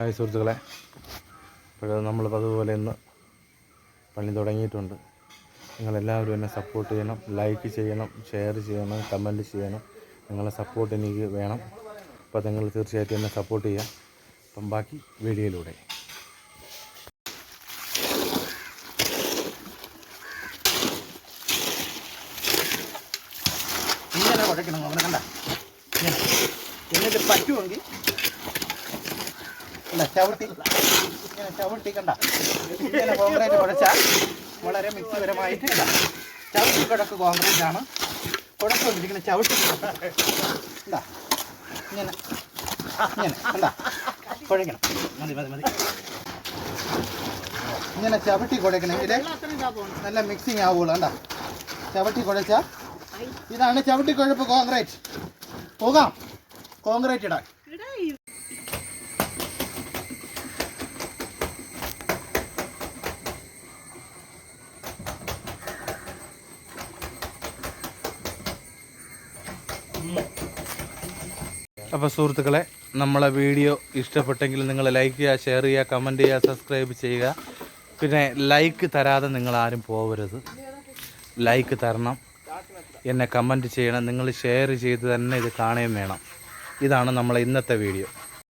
Hi സുഹൃത്തുക്കളെ. ഇപ്പോൾ നമ്മൾ അതുപോലെ ഇന്ന് പണി തുടങ്ങിയിട്ടുണ്ട്. നിങ്ങളെല്ലാവരും എന്നെ സപ്പോർട്ട് ചെയ്യണം ലൈക്ക് ചെയ്യണം ഷെയർ ചെയ്യണം കമന്റ് ചെയ്യണം. നിങ്ങളെ സപ്പോർട്ട് എനിക്ക് വേണം. അപ്പോൾ നിങ്ങൾ തീർച്ചയായിട്ടും എന്നെ സപ്പോർട്ട് ചെയ്യാം അപ്പം ബാക്കി വീഡിയോയിലൂടെ. ഇങ്ങനെ അവനെ കണ്ട. എന്നിട്ട് പറ്റുമെങ്കിൽ ചവിട്ടി. ഇങ്ങനെ ചവിട്ടി കണ്ട ഇങ്ങനെ കോൺക്രീറ്റ് കുഴച്ചാൽ വളരെ മിക്സിപരമായിട്ട് ചവിട്ടി കുഴക്ക് കോൺക്രീറ്റ് ആണ്. കുഴപ്പമിരിക്കുന്ന ചവിട്ടി എന്താ ഇങ്ങനെ ഇങ്ങനെ എന്താ കുഴക്കണം. മതി മതി മതി. ഇങ്ങനെ ചവിട്ടി കുഴക്കണമെങ്കിൽ നല്ല മിക്സിങ് ആവുള്ളൂ കണ്ട? ചവിട്ടി കുഴച്ചാൽ ഇതാണ് ചവിട്ടി കുഴപ്പ് കോൺക്രീറ്റ്. പോകാം. കോൺക്രീറ്റ് ഇടാൻ. അപ്പോൾ സുഹൃത്തുക്കളെ നമ്മളെ വീഡിയോ ഇഷ്ടപ്പെട്ടെങ്കിൽ നിങ്ങൾ ലൈക്ക് ചെയ്യുക ഷെയർ ചെയ്യുക കമന്റ് ചെയ്യുക സബ്സ്ക്രൈബ് ചെയ്യുക. പിന്നെ ലൈക്ക് തരാതെ നിങ്ങൾ ആരും പോകരുത് ലൈക്ക് തരണം. എന്നെ കമന്റ് ചെയ്യണം. നിങ്ങൾ ഷെയർ ചെയ്ത് തന്നെ ഇത് കാണുകയും വേണം. ഇതാണ് നമ്മളെ ഇന്നത്തെ വീഡിയോ